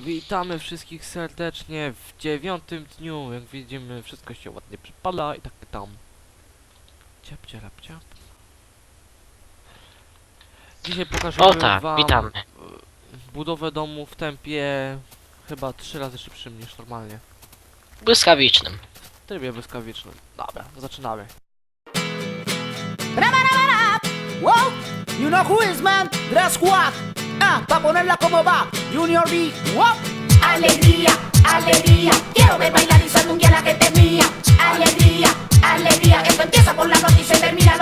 Witamy wszystkich serdecznie w dziewiątym dniu. Jak widzimy, wszystko się ładnie przypala i tak tam. Ciap, ciap, ciap. Dzisiaj pokażę o, tak, wam witamy. budowę domu w tempie chyba trzy razy szybszym niż normalnie. Błyskawicznym. W trybie błyskawicznym. Dobra, zaczynamy. Rama, rama. Wow, you know who is man? Dress squad. ah, pa' ponerla como va. Junior B, wow. Alegría, alegría, quiero ver bailar y salunguear a la que mía. Alegría, alegría, esto empieza por la noche y se termina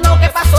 lo que pasó.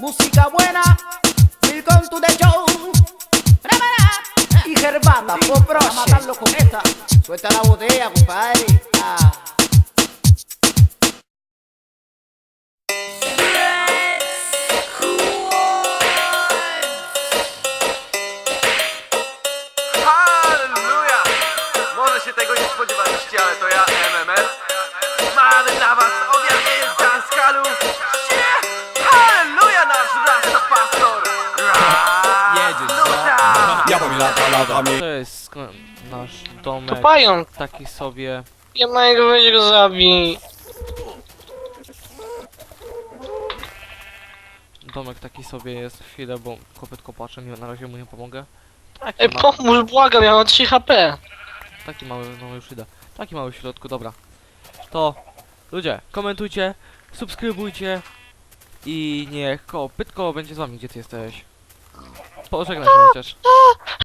música buena, welcome to the show. Y gerbata, por matarlo con esta. Suelta la botella, compadre. Ah. Hallelujah! To jest nasz To domek pająk! taki sobie. Jednak weź go zabij! Domek taki sobie jest chwilę, bo kopyt kopaczem i na razie mu nie pomogę. Taki, Ej, ma- pomóż, błagam, ja mam 3 HP! taki mały, no już idę. Taki mały w środku, dobra. To ludzie, komentujcie, subskrybujcie i niech kopytko będzie z wami, gdzie ty jesteś. Pożegnaj się chociaż.